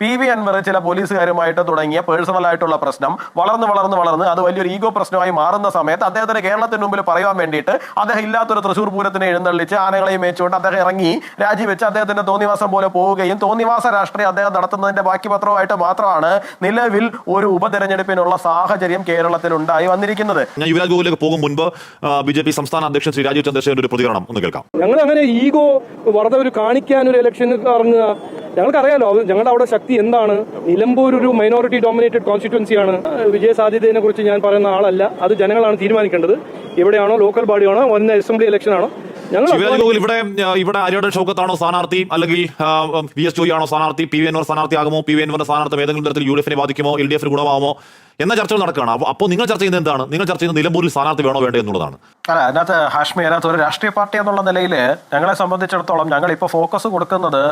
P V Anwar ചില പോലീസുകാരുമായിട്ട് തുടങ്ങിയ personal ആയിട്ടുള്ള പ്രശ്നം വളർന്ന് വളർന്ന് വളർന്ന് അത് വലിയൊരു ഈഗോ പ്രശ്നമായി മാറുന്ന സമയത്ത് അദ്ദേഹത്തിന് കേരളത്തിന് മുമ്പിൽ പറയാൻ വേണ്ടിയിട്ട് അദ്ദേഹം ഇല്ലാത്തൊരു തൃശൂർ പൂരത്തിനെ എഴുന്നള്ളിച്ച് ആനകളെയും മേച്ചുകൊണ്ട് അദ്ദേഹം ഇറങ്ങി രാജിവെച്ച് അദ്ദേഹത്തിന്റെ തോന്നിവാസം പോലെ പോവുകയും തോന്നിവാസ രാഷ്ട്രീയം അദ്ദേഹം നടത്തുന്നതിന്റെ ബാക്കി പത്രമായിട്ട് മാത്രമാണ് നിലവിൽ ഒരു ഉപതെരഞ്ഞെടുപ്പിനുള്ള സാഹചര്യം കേരളത്തിൽ ഉണ്ടായി വന്നിരിക്കുന്നത്. ഞാൻ യുവരാജ് ഗോകുലേക്ക് പോകും മുൻപ് ബി ജെ പി സംസ്ഥാന അധ്യക്ഷൻ ശ്രീ രാജീവ് ചന്ദ്രശേഖരന്റെ ഒരു പ്രതികരണം ഒന്ന് കേൾക്കാം. ഞങ്ങൾ അങ്ങനെ ഈഗോ വെറുതെ ഒരു കാണിക്കാൻ ഒരു ഇലക്ഷൻ ഇറങ്ങുക ഞങ്ങൾക്കറിയാലോ അത് ഞങ്ങളുടെ അവിടെ ശക്തി എന്താണ്? നിലമ്പൂർ ഒരു മൈനോറിറ്റി ഡോമിനേറ്റഡ് കോൺസ്റ്റിറ്റ്വൻസിയാണ് വിജയ സാധ്യതയെ കുറിച്ച് ഞാൻ പറയുന്ന ആളല്ല. അത് ജനങ്ങളാണ് തീരുമാനിക്കേണ്ടത്. എവിടെയാണോ ലോക്കൽ ബോഡിയാണോ വന്ന അസംബ്ലി ഇലക്ഷൻ ആണോ? ഇവിടെ ഇവിടെ അരിയുടെ ഷൗക്കത്താണോ സ്ഥാനാർത്ഥി? അല്ലെങ്കിൽ വി എസ് ജോയി ആണോ സ്ഥാനാർത്ഥി? പി വി എൻവർ സ്ഥാനാർത്ഥി ആകുമോ പി വി എൻവറിന്റെ സ്ഥാനാർത്ഥി ഏതെങ്കിലും തരത്തിൽ യു ഡി എഫിനെ ബാധിക്കുമോ? എൽ ഡി എഫിന് ഗുണമാകുമോ എന്ന ചർച്ചകൾ നടക്കുകയാണ്. അപ്പോൾ നിങ്ങൾ ചർച്ച ചെയ്യുന്നത് എന്താണ്? നിങ്ങൾ ചർച്ച ചെയ്യുന്നത് നിലമ്പൂരിൽ സ്ഥാനാർത്ഥി വേണോ വേണ്ടോ എന്നുള്ളതാണ്. അല്ല അതിനകത്ത് ഹാഷ്മി അതിനകത്ത് ഒരു രാഷ്ട്രീയ പാർട്ടി എന്നുള്ള നിലയിൽ ഞങ്ങളെ സംബന്ധിച്ചിടത്തോളം ഞങ്ങൾ ഇപ്പോൾ ഫോക്കസ് കൊടുക്കുന്നത്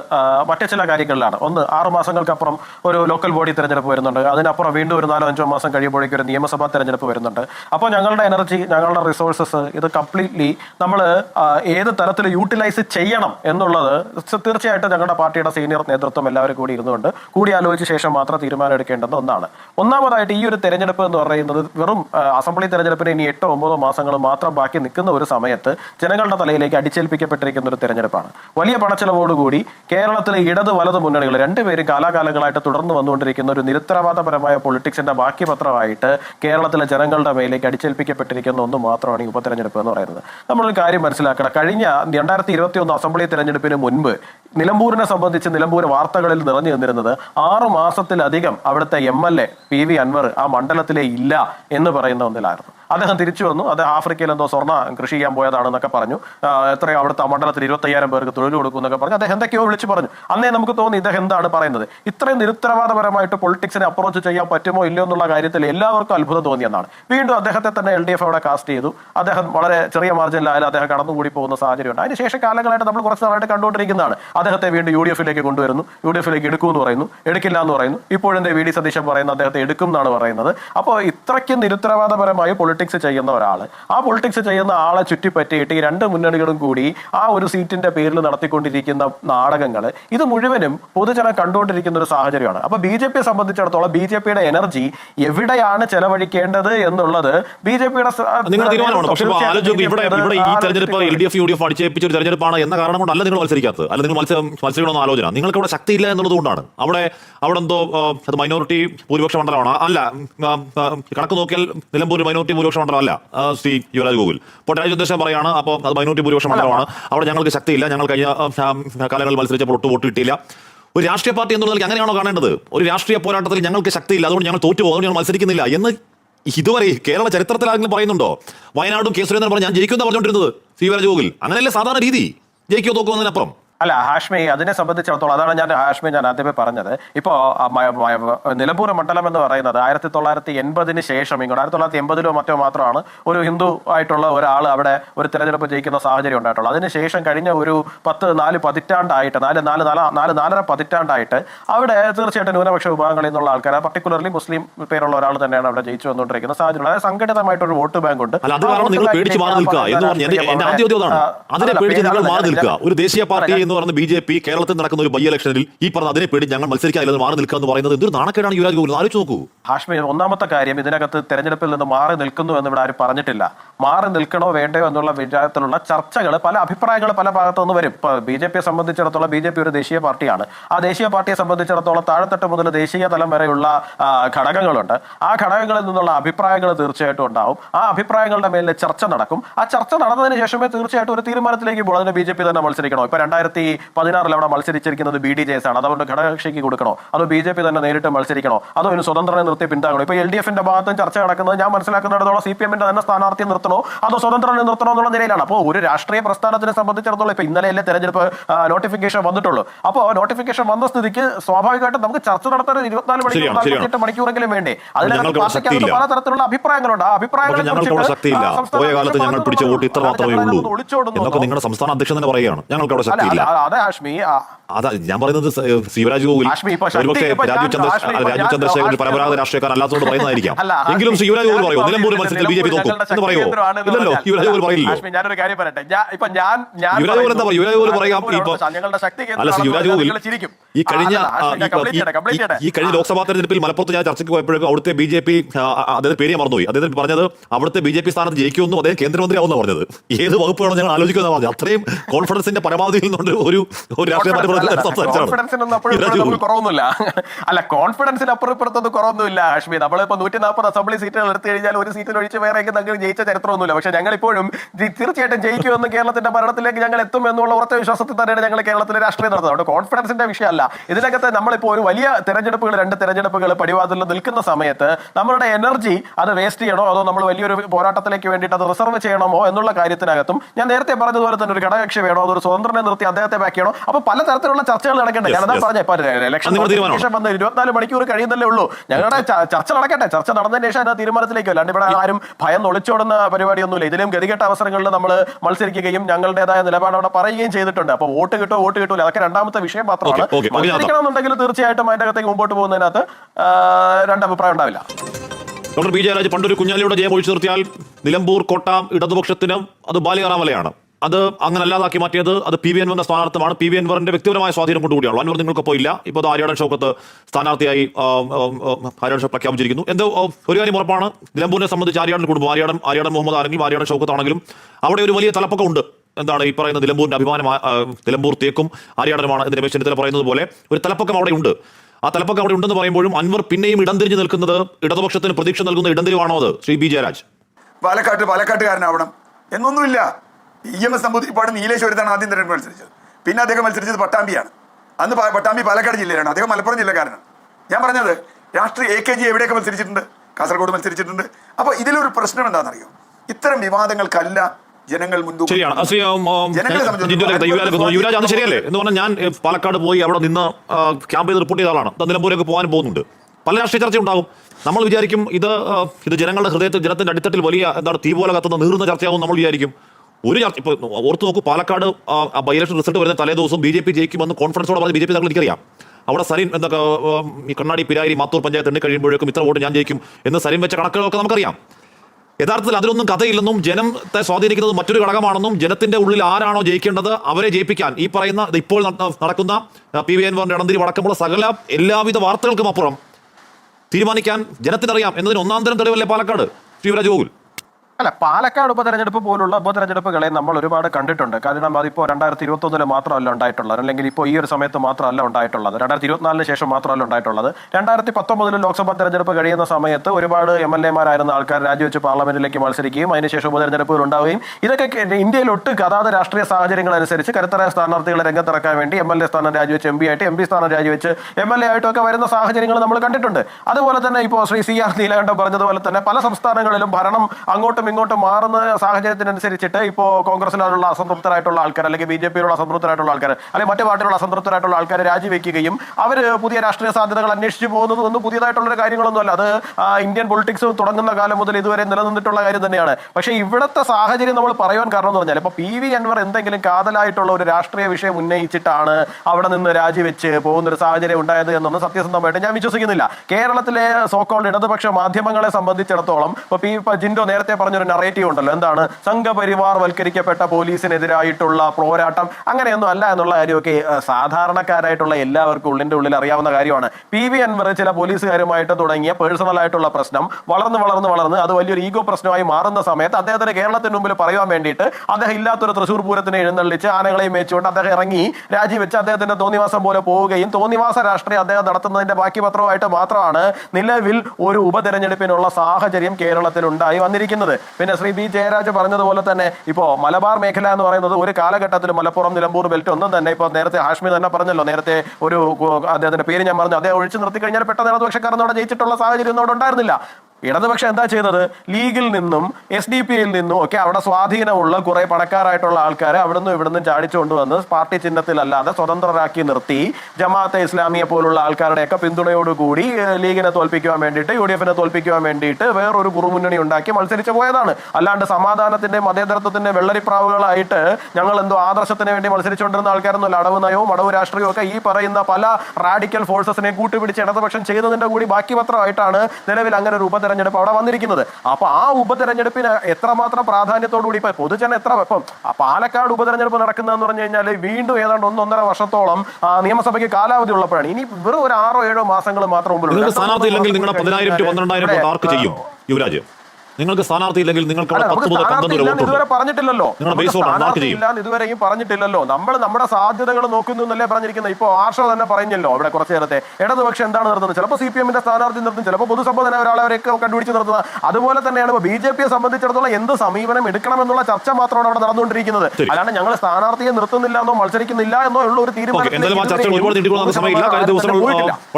മറ്റു ചില കാര്യങ്ങളിലാണ്. ഒന്ന് ആറ് മാസങ്ങൾക്കപ്പുറം ഒരു ലോക്കൽ ബോഡി തിരഞ്ഞെടുപ്പ് വരുന്നുണ്ട്. അതിനപ്പുറം വീണ്ടും ഒരു നാലോ അഞ്ചോ മാസം കഴിയുമ്പോഴേക്കും ഒരു നിയമസഭാ തിരഞ്ഞെടുപ്പ് വരുന്നുണ്ട്. അപ്പോൾ ഞങ്ങളുടെ എനർജി ഞങ്ങളുടെ റിസോഴ്സസ് ഇത് കംപ്ലീറ്റ്ലി നമ്മൾ ഏത് തരത്തിൽ യൂട്ടിലൈസ് ചെയ്യണം എന്നുള്ളത് തീർച്ചയായിട്ടും ഞങ്ങളുടെ പാർട്ടിയുടെ സീനിയർ നേതൃത്വം എല്ലാവരും കൂടി ഇരുന്നുകൊണ്ട് കൂടി ആലോചിച്ച ശേഷം മാത്രം തീരുമാനം എടുക്കേണ്ടത് ഒന്നാണ്. ഒന്നാമതായിട്ട് ഈ ഒരു തെരഞ്ഞെടുപ്പ് എന്ന് പറയുന്നത് വെറും അസംബ്ലി തെരഞ്ഞെടുപ്പിന് ഇനി എട്ടോ ഒമ്പതോ മാസങ്ങൾ മാത്രം ബാക്കി നിൽക്കുന്ന ഒരു സമയത്ത് ജനങ്ങളുടെ തലയിലേക്ക് അടിച്ചേൽപ്പിക്കപ്പെട്ടിരിക്കുന്ന ഒരു തെരഞ്ഞെടുപ്പാണ്. വലിയ പണച്ചെലവോടുകൂടി കേരളത്തിലെ ഇടത് വലത് മുന്നണികൾ രണ്ടുപേരും കാലാകാലങ്ങളായിട്ട് തുടർന്ന് വന്നുകൊണ്ടിരിക്കുന്ന ഒരു നിരുത്തരവാദപരമായ പൊളിറ്റിക്സിന്റെ ബാക്കി പത്രമായിട്ട് കേരളത്തിലെ ജനങ്ങളുടെ മേലേക്ക് അടിച്ചേൽപ്പിക്കപ്പെട്ടിരിക്കുന്ന ഒന്ന് മാത്രമാണ് ഈ ഉപതെരഞ്ഞെടുപ്പ് എന്ന് പറയുന്നത്. നമ്മളൊരു കാര്യം മനസ്സിലാക്കണം. കഴിഞ്ഞ രണ്ടായിരത്തി ഇരുപത്തി ഒന്ന് അസംബ്ലി തെരഞ്ഞെടുപ്പിന് മുൻപ് നിലമ്പൂരിനെ സംബന്ധിച്ച് നിലമ്പൂർ വാർത്തകളിൽ നിറഞ്ഞു നിന്നിരുന്നത് ആറു മാസത്തിലധികം അവിടുത്തെ M L A P V Anvar ആ മണ്ഡലത്തിലെ ഇല്ല എന്ന് പറയുന്ന ഒന്നിലായിരുന്നു. അദ്ദേഹം തിരിച്ചു വന്നു. അദ്ദേഹം ആഫ്രിക്കയിൽ എന്തോ സ്വർണ കൃഷി ചെയ്യാൻ പോയതാണെന്നൊക്കെ പറഞ്ഞു. എത്രയോ അവിടുത്തെ മണ്ഡലത്തിൽ ഇരുപത്തയ്യായിരം പേർക്ക് തൊഴിൽ കൊടുക്കും എന്നൊക്കെ പറഞ്ഞു. അദ്ദേഹം എന്തൊക്കെയോ വിളിച്ചു പറഞ്ഞു. അന്നേ നമുക്ക് തോന്നി ഇദ്ദേഹം എന്താണ് പറയുന്നത്? ഇത്രയും നിരുത്തരവാദപരമായിട്ട് പൊളിറ്റിക്സിനെ അപ്രോച്ച് ചെയ്യാൻ പറ്റുമോ ഇല്ലയോ എന്നുള്ള കാര്യത്തിൽ എല്ലാവർക്കും അത്ഭുതം തോന്നിയെന്നാണ്. വീണ്ടും അദ്ദേഹത്തെ തന്നെ എൽ ഡി എഫ് അവിടെ കാസ്റ്റ് ചെയ്തു. അദ്ദേഹം വളരെ ചെറിയ മാർജിനിലായാലും അദ്ദേഹം കടന്നുകൂടി പോകുന്ന സാഹചര്യമുണ്ട്. അതിനുശേഷം കാലങ്ങളായിട്ട് നമ്മൾ കുറച്ച് നാളായിട്ട് കണ്ടുകൊണ്ടിരിക്കുന്നതാണ്. അദ്ദേഹത്തെ വീണ്ടും യു ഡി എഫിലേക്ക് കൊണ്ടുവരുന്നു. യു ഡി എഫിലേക്ക് എടുക്കുമെന്ന് പറയുന്നു. എടുക്കില്ല എന്ന് പറയുന്നു. ഇപ്പോഴെന്റെ വി ഡി സതീശൻ പറയുന്നത് അദ്ദേഹത്തെ എടുക്കും എന്നാണ് പറയുന്നത്. അപ്പോൾ ഇത്രയ്ക്ക് നിരുത്തരവാദപരമായി പൊളിറ്റിക്സ് ചെയ്യുന്ന ഒരാൾ ആ പൊളിറ്റിക്സ് ചെയ്യുന്ന ആളെ ചുറ്റിപ്പറ്റിയിട്ട് ഈ രണ്ട് മുന്നണികളും കൂടി ആ ഒരു സീറ്റിന്റെ പേരിൽ നടത്തിക്കൊണ്ടിരിക്കുന്ന നാടകങ്ങൾ ഇത് മുഴുവനും പൊതുജനം കണ്ടുകൊണ്ടിരിക്കുന്ന ഒരു സാഹചര്യമാണ്. അപ്പൊ ബി ജെ പിയെ സംബന്ധിച്ചിടത്തോളം ബി ജെ പിയുടെ എനർജി എവിടെയാണ് ചെലവഴിക്കേണ്ടത് എന്നുള്ളത് ബി ജെ പിയുടെ തെരഞ്ഞെടുപ്പാണ് എന്ന കാരണം കൊണ്ടല്ല നിങ്ങൾ മത്സരിക്കാത്തത്. അല്ല നിങ്ങൾ മത്സരം മത്സരിക്കണമെന്ന ആലോചന. നിങ്ങൾക്ക് അവിടെ ശക്തിയില്ല എന്നുള്ളത് കൊണ്ടാണ്. അവിടെ അവിടെ എന്തോ അത് മൈനോറിറ്റി ഭൂരിപക്ഷ മണ്ഡലമാണ്. അല്ല കണക്ക് നോക്കിയാൽ നിലമ്പൂർ മൈനോറിറ്റി ഭൂരിപക്ഷ മണ്ഡലം അല്ല ആ, ശ്രീ യുവരാജ് ഗോകുൽ. പൊട്ടരാജ് ഉദ്ദേശം പറയാണ് അപ്പോൾ അത് മൈനോറിറ്റി ഭൂരിപക്ഷ മണ്ഡലമാണ് അവിടെ ഞങ്ങൾക്ക് ശക്തിയില്ല. ഞങ്ങൾ കഴിഞ്ഞ കാലങ്ങളിൽ മത്സരിച്ചപ്പോൾ ഒട്ട് വോട്ട് കിട്ടിയില്ല. ഒരു രാഷ്ട്രീയ പാർട്ടി എന്നുള്ളത് അങ്ങനെയാണോ കാണേണ്ടത്? ഒരു രാഷ്ട്രീയ പോരാട്ടത്തിൽ ഞങ്ങൾക്ക് ശക്തിയില്ല. അതുകൊണ്ട് ഞങ്ങൾ തോറ്റു പോകും. ഞങ്ങൾ മത്സരിക്കുന്നില്ല എന്ന് ഇതുവരെ കേരള ചരിത്രത്തിൽ ആരെങ്കിലും പറയുന്നുണ്ടോ? വയനാടും കെ സുരേന്ദ്രൻ പറഞ്ഞു ഞാൻ ജയിക്കുന്ന പറഞ്ഞുകൊണ്ടിരുന്നത്. സി യുവരാജ് ഗോകുൽ. അങ്ങനെയല്ലേ സാധാരണ രീതി? ജയിക്കോ തോക്കുമെന്നതിനപ്പുറം അല്ല ഹാഷ്മി അതിനെ സംബന്ധിച്ചിടത്തോളം അതാണ് ഞാൻ ഹാഷ്മി ഞാൻ ആദ്യമേ പറഞ്ഞത്. ഇപ്പോ ആ, മ- മ- നിലമ്പൂർ മണ്ഡലം എന്ന് പറയുന്നത് ആയിരത്തി തൊള്ളായിരത്തി എൺപതിന് ശേഷം ഇങ്ങോട്ട് ആയിരത്തി തൊള്ളായിരത്തി എൺപതിലോ മറ്റോ മാത്രമാണ് ഒരു ഹിന്ദു ആയിട്ടുള്ള ഒരാൾ അവിടെ ഒരു തിരഞ്ഞെടുപ്പ് ജയിക്കുന്ന സാഹചര്യം ഉണ്ടായിട്ടുള്ളത്. അതിനുശേഷം കഴിഞ്ഞ ഒരു പത്ത് നാല് പതിറ്റാണ്ടായിട്ട് നാല് നാല് നാല് നാല് നാലര പതിറ്റാണ്ടായിട്ട് അവിടെ തീർച്ചയായിട്ടും ന്യൂനപക്ഷ വിഭാഗങ്ങളിൽ നിന്നുള്ള ആൾക്കാർ പർട്ടിക്കുലർലി മുസ്ലിം പേരുള്ള ഒരാൾ തന്നെയാണ് അവിടെ ജയിച്ചു വന്നുകൊണ്ടിരിക്കുന്ന സാഹചര്യം അതായത് സംഘടിതമായിട്ടൊരു വോട്ട് ബാങ്ക് ഉണ്ട്. അതിനെ പേടിച്ച് മാറി നിൽക്കുക. ഒരു ദേശീയ പാർട്ടി എന്ന് പറയുന്ന ബി ജെ പി കേരളത്തിൽ നടക്കുന്ന ഒരു ബൈ ഇലക്ഷനിൽ ഈ പറഞ്ഞ അതിനെ പേടി ഞങ്ങൾ മത്സരിക്കാനില്ലെന്ന് മാറി നിൽക്കുക എന്ന് പറയുന്നത് എന്തൊരു നാണക്കേടാണ് യുവരാജ് ഗോകുൽ? ആലോചിച്ച് നോക്കൂ. ഹാഷ്മി ഒന്നാമത്തെ കാര്യം ഇതിനകത്ത് തെരഞ്ഞെടുപ്പിൽ നിന്ന് മാറി നിൽക്കുന്നു എന്ന് ഇവിടെ ആരും പറഞ്ഞിട്ടില്ല. മാറി നിൽക്കണോ വേണ്ടയോ എന്നുള്ള വിചാരത്തിലുള്ള ചർച്ചകൾ പല അഭിപ്രായങ്ങൾ പല ഭാഗത്തു നിന്ന് വരും. ഇപ്പൊ ബി ജെ പിയെ സംബന്ധിച്ചിടത്തോളം ബി ജെ പി ഒരു ദേശീയ പാർട്ടിയാണ്. ആ ദേശീയ പാർട്ടിയെ സംബന്ധിച്ചിടത്തോളം താഴെത്തട്ട് മുതൽ ദേശീയ തലം വരെയുള്ള ഘടകങ്ങളുണ്ട്. ആ ഘടകങ്ങളിൽ നിന്നുള്ള അഭിപ്രായങ്ങൾ തീർച്ചയായിട്ടും ഉണ്ടാവും. ആ അഭിപ്രായങ്ങളുടെ മേലിൽ ചർച്ച നടക്കും. ആ ചർച്ച നടന്നതിന് ശേഷമേ തീർച്ചയായിട്ടും ഒരു തീരുമാനത്തിലേക്ക് പോകും. അതിന് ബി ജെ പി തന്നെ മത്സരിക്കണോ? ഇപ്പൊ രണ്ടായിരത്തി പതിനാറിൽ അവിടെ മത്സരിച്ചിരിക്കുന്നത് ബി ഡി ജെ എസ് ആണ്. അതുകൊണ്ട് ഘടകകക്ഷിക്ക് കൊടുക്കണോ? അതോ ബി ജെ പി തന്നെ നേരിട്ട് മത്സരിക്കണോ? അതോ ഒരു സ്വതന്ത്രനെ നിർത്തി പിന്താകണോ ഇപ്പൊ എൽ ഡി എഫിന്റെ ഭാഗത്തും ചർച്ച നടക്കുന്നത് ഞാൻ മനസ്സിലാക്കുന്നിടത്തോളം സി പി എമ്മിന്റെ തന്നെ സ്ഥാനാർത്ഥി നിർത്തണോ? അതോ സ്വതന്ത്രനെ നിർത്തണോ എന്നുള്ള നിലയിലാണ്. അപ്പോൾ ഒരു രാഷ്ട്രീയ പ്രസ്ഥാനത്തിനെ സംബന്ധിച്ചിടത്തോളം ഇപ്പൊ ഇന്നലെയല്ലേ തെരഞ്ഞെടുപ്പ് നോട്ടിഫിക്കേഷൻ വന്നിട്ടുള്ളൂ. അപ്പോൾ നോട്ടിഫിക്കേഷൻ വന്ന സ്ഥിതിക്ക് സ്വാഭാവികമായിട്ടും നമുക്ക് ചർച്ച നടത്താൻ ഒരു ഇരുപത്തിനാല് മണിക്കൂർ. നാൽപ്പത്തിയെട്ട് മണിക്കൂറെങ്കിലും വേണ്ടേ. അതിനകത്ത് പല പാർട്ടിക്കകത്ത് പലതരത്തിലുള്ള അഭിപ്രായങ്ങളുണ്ട്. ആ അഭിപ്രായങ്ങളെ ഞങ്ങൾ പിടിച്ച വോട്ട് ഇത്ര മാത്രമേ ഉള്ളൂ. എന്നൊക്കെ നിങ്ങളുടെ സംസ്ഥാന അധ്യക്ഷൻ തന്നെ പറയുകയാണ്. ഞങ്ങൾക്ക് അവിടെ ശക്തിയില്ല അതെ ഹാഷ്മി ആ, അതാ ഞാൻ പറയുന്നത് ശിവരാജ് ഗോകുൽ ശക്തി- ഒരുപക്ഷെ രാജീവ് ചന്ദ്ര രാജീവ് ചന്ദ്രശേഖരൻ പരമ്പരാഗത രാഷ്ട്രീയക്കാരൻ അല്ലാത്തതുകൊണ്ട് പറയുന്നതായിരിക്കാം എങ്കിലും ശിവരാജ് ഗോകുൽ പറയോ നിലമ്പൂർ മത്സരത്തിൽ ബി ജെ പി തോക്കും എന്ന് പറയുമോ ഇല്ലല്ലോ ശിവരാജ് ഗോകുൽ പറയില്ല? ഞാനൊരു കാര്യം പറയട്ടെ. യുവരാജ് ഗോകുൽ എന്താ? യുവരാജ് ഗോകുൽ പറയാം അല്ല ശിവരാജ് ഗോകുൽ ഈ കഴിഞ്ഞ ഈ- കഴിഞ്ഞ ലോക്സഭാ തെരഞ്ഞെടുപ്പിൽ മലപ്പുറത്ത് ഞാൻ ചർച്ചയ്ക്ക് പോയപ്പോഴേക്കും അവിടുത്തെ ബി ജെ പി അദ്ദേഹത്തിന് പേര് മറന്നുപോയി. അദ്ദേഹം പറഞ്ഞത് അവിടുത്തെ ബി ജെ പി സ്ഥാനത്ത് ജയിക്കുമെന്നും അദ്ദേഹം കേന്ദ്രമന്ത്രിയാവുന്ന പറഞ്ഞത്. ഏത് വകുപ്പാണോ ഞങ്ങൾ ആലോചിക്കുന്ന പറഞ്ഞത്. അത്രയും കോൺഫിഡൻസിന്റെ പരമാവധി നിന്നുകൊണ്ട് ഒരു കുറവൊന്നുമില്ല. അല്ല കോൺഫിഡൻസിന് അപ്പുറം ഇപ്പുറത്തൊന്നും കുറവൊന്നുമില്ല അഷ്മി നമ്മളിപ്പോ നൂറ്റി നാൽപ്പത് അസംബ്ലി സീറ്റുകൾ എടുത്തു കഴിഞ്ഞാൽ ഒരു സീറ്റിൽ ഒഴിച്ച് വേറെ ഞങ്ങൾ ജയിച്ച ചരിത്രമൊന്നുമില്ല. പക്ഷെ ഞങ്ങൾ ഇപ്പോഴും തീർച്ചയായിട്ടും ജയിക്കുമെന്ന് കേരളത്തിന്റെ ഭരണത്തിലേക്ക് ഞങ്ങൾ എത്തും എന്നുള്ള ഉറച്ച വിശ്വാസത്തിൽ തന്നെയാണ് ഞങ്ങൾ കേരളത്തിലെ രാഷ്ട്രീയം നടത്തുന്നത്. അതുകൊണ്ട് കോൺഫിഡൻസിന്റെ വിഷയമല്ല. ഇതിനകത്ത് നമ്മളിപ്പോ ഒരു വലിയ തെരഞ്ഞെടുപ്പുകൾ രണ്ട് തെരഞ്ഞെടുപ്പുകൾ പടിവാതിൽ നിൽക്കുന്ന സമയത്ത് നമ്മളുടെ എനർജി അത് വേസ്റ്റ് ചെയ്യണോ? അതോ നമ്മൾ വലിയൊരു പോരാട്ടത്തിലേക്ക് വേണ്ടിയിട്ട് അത് റിസർവ് ചെയ്യണമോ എന്നുള്ള കാര്യത്തിനകത്തും ഞാൻ നേരത്തെ പറഞ്ഞതുപോലെ തന്നെ ഒരു ഘടകകക്ഷി വേണോ? അതൊരു സ്വതന്ത്രനെ നിർത്തി അദ്ദേഹത്തെ ബാക്ക് ചെയ്യണോ? അപ്പൊ പലതരത്തിലുള്ള ചർച്ചകൾ നടക്കട്ടെ. ഞാൻ ഞാനതാ. പറഞ്ഞ ഇപ്പൊ ഇലക്ഷൻ ശേഷം വന്ന് ഇരുപത്തിനാല് മണിക്കൂർ കഴിയുന്നല്ലേ ഉള്ളൂ. ഞങ്ങളുടെ ചർച്ച നടക്കട്ടെ. ചർച്ച നടന്നതിന് ശേഷം അതിന്റെ തീരുമാനത്തിലേക്ക് അല്ലാണ്ട് ഇവിടെ ആരും ഭയം ഒളിച്ചോടുന്ന പരിപാടിയൊന്നുമില്ല. ഇതിലും ഗതികെട്ട അവസരങ്ങളിൽ നമ്മൾ മത്സരിക്കുകയും ഞങ്ങളുടേതായ നിലപാട് അവിടെ പറയുകയും ചെയ്തിട്ടുണ്ട്. അപ്പൊ വോട്ട് കിട്ടോ വോട്ട് കിട്ടൂല. അതൊക്കെ രണ്ടാമത്തെ വിഷയം മാത്രമാണ്. മത്സരിക്കണമെന്നുണ്ടെങ്കിൽ തീർച്ചയായിട്ടും അതിന്റെ അകത്തേക്ക് മുമ്പോട്ട് പോകുന്നതിനകത്ത് രണ്ടഭിപ്രായം ഉണ്ടാവില്ല. ഡോക്ടർ ബി ജയരാജ് പണ്ടൊരു കുഞ്ഞാലിയുടെ ജയം ഒഴിച്ചു നിർത്തിയാൽ നിലമ്പൂർ കോട്ട ഇടതുപക്ഷത്തിനും അത് ബാലികാറാമലയാണ് അത് അങ്ങനെ അല്ലാതാക്കി മാറ്റിയത് അത് പി വി എൻവറിന്റെ സ്ഥാനാർത്ഥമാണ് പി വി എൻവറിന്റെ വ്യക്തിപരമായ സ്വാധീനം കൊണ്ടുകൂടിയാണ് അൻവർ നിങ്ങൾക്ക് പോയില്ല. ഇപ്പോൾ ആര്യാടൻ ഷൗക്കത്ത് സ്ഥാനാർത്ഥിയായി ആര്യാടൻ ഷോ പ്രഖ്യാപിച്ചിരിക്കുന്നു. എന്തോ ഒരു കാര്യം ഉറപ്പാണ്. നിലമ്പൂരിനെ സംബന്ധിച്ച് ആര്യാടൻ കുടുംബം ആര്യാടൻ ആര്യാടൻ മുഹമ്മദ് ആണെങ്കിലും ആര്യാടൻ ഷോക്കത്താണെങ്കിലും അവിടെ ഒരു വലിയ തലപ്പൊക്കമുണ്ട് എന്താണ് ഈ പറയുന്ന നിലമ്പൂരിന്റെ അഭിമാനം നിലമ്പൂർ തേക്കും ആര്യാടനുമാണ് എന്ന് രമേശ് ചെന്നിത്തല പറയുന്നത് പോലെ ഒരു തലപ്പൊക്കം അവിടെ ഉണ്ട്. ആ തലപ്പൊക്കം അവിടെ ഉണ്ടെന്ന് പറയുമ്പോഴും അൻവർ പിന്നെയും ഇടംതിരിഞ്ഞ് നിൽക്കുന്നത് ഇടതുപക്ഷത്തിന് പ്രതീക്ഷ നൽകുന്ന ഇടംതിരിവാണോ അത്? ശ്രീ ബി ജയരാജ്. പാലക്കാട്ട് പാലക്കാട്ടുകാരനാവണം. എന്നൊന്നുമില്ല ഇ എം എസ് നമ്പൂതിരിപ്പാട് നീലേശ്വരത്താണ് ആദ്യം തിരഞ്ഞെടുപ്പ് മത്സരിച്ചത്. പിന്നെ അദ്ദേഹം മത്സരിച്ചത് പട്ടാമ്പിയാണ്. അന്ന് പട്ടാമ്പി പാലക്കാട് ജില്ലയിലാണ്. അദ്ദേഹം മലപ്പുറം ജില്ലക്കാരനാണ്. ഞാൻ പറഞ്ഞത് രാഷ്ട്രീയ എ കെ ജി എവിടെയൊക്കെ മത്സരിച്ചിട്ടുണ്ട്? കാസർഗോഡ് മത്സരിച്ചിട്ടുണ്ട്. അപ്പോൾ ഇതിലൊരു പ്രശ്നം എന്താണെന്നറിയോ? ഇത്തരം വിവാദങ്ങൾക്കല്ല ജനങ്ങൾ യുവരാജ്. അത് ശരിയല്ലേ? എന്ന് പറഞ്ഞാൽ ഞാൻ പാലക്കാട് പോയി അവിടെ നിന്ന് ക്യാമ്പ് ചെയ്ത് റിപ്പോർട്ട് ചെയ്ത ആളാണ്. നിലമ്പൂരൊക്കെ പോകാൻ പോകുന്നുണ്ട്. പല രാഷ്ട്രീയ ചർച്ച ഉണ്ടാകും. നമ്മൾ വിചാരിക്കും ഇത് ഇത് ജനങ്ങളുടെ ഹൃദയത്തിൽ ജനത്തിന്റെ അടിത്തട്ടിൽ വലിയ എന്താണ് തീപോലെ കത്തുന്ന നീറുന്ന ചർച്ചയാവും നമ്മൾ വിചാരിക്കും. ഒരു ചർച്ച ഇപ്പൊ ഓർത്ത് നോക്കൂ പാലക്കാട് ബൈ ഇലക്ഷൻ റിസൾട്ട് വരുന്ന തലേ ദിവസം ബി ജെ പി ജയിക്കുമെന്ന് കോൺഫിഡൻസോടെ പറഞ്ഞ് ബി ജെ പി തങ്ങൾ എനിക്കറിയാം. അവിടെ സരിൻ എന്തൊക്കെ ഈ കണ്ണാടി പിരാരി മാത്തൂർ പഞ്ചായത്ത് എണ്ണി കഴിയുമ്പോഴേക്കും ഇത്ര വോട്ട് ഞാൻ ജയിക്കും എന്ന് സരീം വെച്ച കണക്കുകളൊക്കെ നമുക്കറിയാം. യഥാർത്ഥത്തിൽ അതിലൊന്നും കഥയില്ലെന്നും ജനത്തെ സ്വാധീനിക്കുന്നത് മറ്റൊരു ഘടകമാണെന്നും ജനത്തിന്റെ ഉള്ളിൽ ആരാണോ ജയിക്കേണ്ടത് അവരെ ജയിപ്പിക്കാൻ ഈ പറയുന്ന ഇപ്പോൾ നടക്കുന്ന പി വി എൻവറിന്റെ ഇടന്തിരി വടക്കമുള്ള സകല എല്ലാവിധ വാർത്തകൾക്കും അപ്പുറം തീരുമാനിക്കാൻ ജനത്തിനറിയാം എന്നതിന് ഒന്നാം തരം തെളിവല്ലേ പാലക്കാട്? ശിവരാജ് ഗോകുൽ. അല്ല പാലക്കാട് ഉപതെരഞ്ഞെടുപ്പ് പോലുള്ള ഉപതെരഞ്ഞെടുപ്പുകളെ നമ്മൾ ഒരുപാട് കണ്ടിട്ടുണ്ട്. കാരണം അതിപ്പോൾ രണ്ടായിരത്തി ഇരുപത്തൊന്നിൽ മാത്രമല്ല ഉണ്ടായിട്ടുള്ളത്. അല്ലെങ്കിൽ ഇപ്പോൾ ഈ ഒരു സമയത്ത് മാത്രമല്ല ഉണ്ടായിട്ടുള്ളത്. രണ്ടായിരത്തി ഇരുപത്തിനാലിന് ശേഷം മാത്രമല്ല ഉണ്ടായിട്ടുള്ളത്. രണ്ടായിരത്തി പത്തൊമ്പതിൽ ലോക്സഭാ തെരഞ്ഞെടുപ്പ് കഴിയുന്ന സമയത്ത് ഒരുപാട് എം എൽ എമാരായിരുന്ന ആൾക്കാർ രാജിവെച്ച് പാർലമെന്റിലേക്ക് മത്സരിക്കുകയും അതിനുശേഷം ഉപതെരഞ്ഞെടുപ്പുകൾ ഉണ്ടാവുകയും. ഇതൊക്കെ ഇന്ത്യയിൽ ഒട്ട് അതാത് രാഷ്ട്രീയ സാഹചര്യങ്ങൾ അനുസരിച്ച് കരുത്തരായ സ്ഥാനാർത്ഥികളെ രംഗത്തിറക്കാൻ വേണ്ടി എം എൽ എ സ്ഥാനം രാജിവെച്ച് എം പി ആയിട്ട് എം പി സ്ഥാനം രാജിവെച്ച് എം എൽ എ ആയിട്ടൊക്കെ വരുന്ന സാഹചര്യങ്ങൾ നമ്മൾ കണ്ടിട്ടുണ്ട്. അതുപോലെ തന്നെ ഇപ്പോൾ ശ്രീ സി ആർ നീലകണ്ഠം പറഞ്ഞതുപോലെ തന്നെ പല സംസ്ഥാനങ്ങളിലും ഭരണം അങ്ങോട്ടും ഇങ്ങോട്ടും മാറുന്ന സാഹചര്യത്തിനനുസരിച്ചിട്ട് ഇപ്പോൾ കോൺഗ്രസിനോടുള്ള അസംതൃപ്തരായിട്ടുള്ള ആൾക്കാർ അല്ലെങ്കിൽ ബി ജെ പിയിലുള്ള അസംതൃപ്തരായിട്ടുള്ള ആൾക്കാർ അല്ലെങ്കിൽ മറ്റു പാർട്ടിയിലുള്ള അസംതൃപ്തരായിട്ടുള്ള ആൾക്കാർ രാജിവെക്കുകയും അവർ പുതിയ രാഷ്ട്രീയ സാധ്യതകൾ അന്വേഷിച്ചു പോകുന്നതൊന്നും പുതിയതായിട്ടുള്ള കാര്യങ്ങളൊന്നും അല്ല അത് ഇന്ത്യൻ പൊളിറ്റിക്സ് തുടങ്ങുന്ന കാലം മുതൽ ഇതുവരെ നിലനിന്നിട്ടുള്ള കാര്യം തന്നെയാണ്. പക്ഷേ ഇവിടുത്തെ സാഹചര്യം നമ്മൾ പറയാൻ കാരണം എന്ന് പറഞ്ഞാൽ ഇപ്പൊ പി വി അൻവർ എന്തെങ്കിലും കാതലായിട്ടുള്ള ഒരു രാഷ്ട്രീയ വിഷയം ഉന്നയിച്ചിട്ടാണ് അവിടെ നിന്ന് രാജിവെച്ച് പോകുന്ന ഒരു സാഹചര്യം ഉണ്ടായത് എന്നൊന്നും സത്യസന്ധമായിട്ട് ഞാൻ വിശ്വസിക്കുന്നില്ല. കേരളത്തിലെ സോക്കോൾ ഇടതുപക്ഷ മാധ്യമങ്ങളെ സംബന്ധിച്ചിടത്തോളം ഇപ്പൊ പി ജിൻഡോ നേരത്തെ പറഞ്ഞൊരു നറേറ്റീവ് ഉണ്ടല്ലോ. എന്താണ്? സംഘപരിവാർ വൽക്കരിക്കപ്പെട്ട പോലീസിനെതിരായിട്ടുള്ള പോരാട്ടം. അങ്ങനെയൊന്നും അല്ല എന്നുള്ള കാര്യമൊക്കെ സാധാരണക്കാരായിട്ടുള്ള എല്ലാവർക്കും ഉള്ളിന്റെ ഉള്ളിൽ അറിയാവുന്ന കാര്യമാണ്. പി വി അൻവർ ചില പോലീസുകാരുമായിട്ട് തുടങ്ങിയ പേഴ്സണൽ ആയിട്ടുള്ള പ്രശ്നം വളർന്ന് വളർന്ന് വളർന്ന് അത് വലിയൊരു ഈഗോ പ്രശ്നമായി മാറുന്ന സമയത്ത് അദ്ദേഹത്തിന് കേരളത്തിന് മുമ്പിൽ പറയാൻ വേണ്ടിയിട്ട് അദ്ദേഹം ഇല്ലാത്തൊരു തൃശ്ശൂർ പൂരത്തിനെ എഴുന്നള്ളിച്ച് ആനകളെയും മേച്ചുകൊണ്ട് അദ്ദേഹം ഇറങ്ങി രാജിവെച്ച് അദ്ദേഹത്തിന്റെ തോന്നിവാസം പോലെ പോവുകയും തോന്നിവാസ രാഷ്ട്രീയം അദ്ദേഹം നടത്തുന്നതിന്റെ ബാക്കി പത്രമായിട്ട് മാത്രമാണ് നിലവിൽ ഒരു ഉപതെരഞ്ഞെടുപ്പിനുള്ള സാഹചര്യം കേരളത്തിൽ ഉണ്ടായി വന്നിരിക്കുന്നത്. പിന്നെ ശ്രീ ബി ജയരാജ് പറഞ്ഞതുപോലെ തന്നെ ഇപ്പോൾ മലബാർ മേഖല എന്ന് പറയുന്നത് ഒരു കാലഘട്ടത്തിൽ മലപ്പുറം നിലമ്പൂർ ബെൽറ്റ് ഒന്നും തന്നെ ഇപ്പോൾ നേരത്തെ ഹാഷ്മി തന്നെ പറഞ്ഞല്ലോ. നേരത്തെ ഒരു അദ്ദേഹത്തിന്റെ പേര് ഞാൻ പറഞ്ഞു. അദ്ദേഹം ഒഴിച്ചു നിർത്തി കഴിഞ്ഞാൽ പെട്ടെന്ന് ഇടതുപക്ഷക്കാരൻ അവിടെ ജയിച്ചിട്ടുള്ള സാഹചര്യം ഒന്നും അവിടെ ഉണ്ടായിരുന്നില്ല. ഇടതുപക്ഷം എന്താ ചെയ്തത് ലീഗിൽ നിന്നും എസ് ഡി പിയിൽ നിന്നും ഒക്കെ അവിടെ സ്വാധീനമുള്ള കുറെ പണക്കാരായിട്ടുള്ള ആൾക്കാരെ അവിടുന്ന് ഇവിടുന്ന് ചാടിച്ചു കൊണ്ടുവന്ന് പാർട്ടി ചിഹ്നത്തിലല്ലാതെ സ്വതന്ത്രരാക്കി നിർത്തി ജമാഅത്തെ ഇസ്ലാമിയെ പോലുള്ള ആൾക്കാരുടെയൊക്കെ പിന്തുണയോടുകൂടി ലീഗിനെ തോൽപ്പിക്കുവാൻ വേണ്ടിയിട്ട് യു ഡി എഫിനെ തോൽപ്പിക്കുവാൻ വേണ്ടിയിട്ട് വേറൊരു കുറുമുന്നണി ഉണ്ടാക്കി മത്സരിച്ചു പോയതാണ്. അല്ലാണ്ട് സമാധാനത്തിന്റെ മതേതരത്വത്തിന്റെ വെള്ളരിപ്രാവുകളായിട്ട് ഞങ്ങൾ എന്തോ ആദർശത്തിന് വേണ്ടി മത്സരിച്ചുകൊണ്ടിരുന്ന ആൾക്കാരൊന്നുമല്ല. അടവ് നയവും അടവ് രാഷ്ട്രീയവും ഒക്കെ ഈ പറയുന്ന പല റാഡിക്കൽ ഫോഴ്സസിനെ കൂട്ടുപിടിച്ച് ഇടതുപക്ഷം ചെയ്തതിന്റെ കൂടി ബാക്കി പത്രമായിട്ടാണ് നിലവിൽ അങ്ങനെ ഒരു അവിടെ വന്നിരിക്കുന്നത്. അപ്പൊ ആ ഉപതെരഞ്ഞെടുപ്പിന് എത്രമാത്രം പ്രാധാന്യത്തോടുകൂടി ഇപ്പൊ പൊതുജന എത്ര ഇപ്പം പാലക്കാട് ഉപതെരഞ്ഞെടുപ്പ് നടക്കുന്നതെന്ന് പറഞ്ഞു കഴിഞ്ഞാൽ വീണ്ടും ഏതാണ്ട് ഒന്നൊന്നര വർഷത്തോളം നിയമസഭയ്ക്ക് കാലാവധി ഉള്ളപ്പോഴാണ്. ഇനി വെറും ഒരു ആറോ ഏഴോ മാസങ്ങൾ മാത്രം മുമ്പിലുള്ളൂ. സ്ഥാനാർത്ഥി ഇല്ലെങ്കിൽ നിങ്ങളുടെ പതിനായിരം ടു പന്ത്രണ്ടായിരം വോട്ട് ആർക്ക് ചെയ്യും? യുവരാജ്. നിങ്ങൾക്ക് സ്ഥാനാർത്ഥി ഇല്ലെങ്കിൽ നിങ്ങൾക്ക് ഇതുവരെ പറഞ്ഞിട്ടില്ലല്ലോ. സ്ഥാനാർത്ഥി ഇല്ലാന്ന് ഇതുവരെയും പറഞ്ഞിട്ടില്ലല്ലോ. നമ്മൾ നമ്മുടെ സാധ്യതകൾ നോക്കുന്നു എന്നല്ലേ പറഞ്ഞിരിക്കുന്നത്. ഇപ്പൊ ആർഷോ തന്നെ പറഞ്ഞല്ലോ അവിടെ കുറച്ചു നേരത്തെ. ഇടതുപക്ഷം എന്താണ് നിർത്തുന്നത്? ചിലപ്പോൾ സി പി എമ്മിന്റെ സ്ഥാനാർത്ഥി നിർത്തും ചിലപ്പോൾ പൊതുസംബന്ധന ഒരാളെ അവരെയൊക്കെ കണ്ടുപിടിച്ച് നിർത്തുന്നത്. അതുപോലെ തന്നെയാണ് ഇപ്പോൾ ബി ജെ പിയെ സംബന്ധിച്ചിടത്തോളം എന്ത് സമീപനം എടുക്കണം എന്നുള്ള ചർച്ച മാത്രമാണ് അവിടെ നടന്നുകൊണ്ടിരിക്കുന്നത്. അല്ലാണ്ട് ഞങ്ങൾ സ്ഥാനാർത്ഥിയെ നിർത്തുന്നില്ല എന്നോ മത്സരിക്കുന്നില്ല എന്നോ ഉള്ള ഒരു ഓക്കെ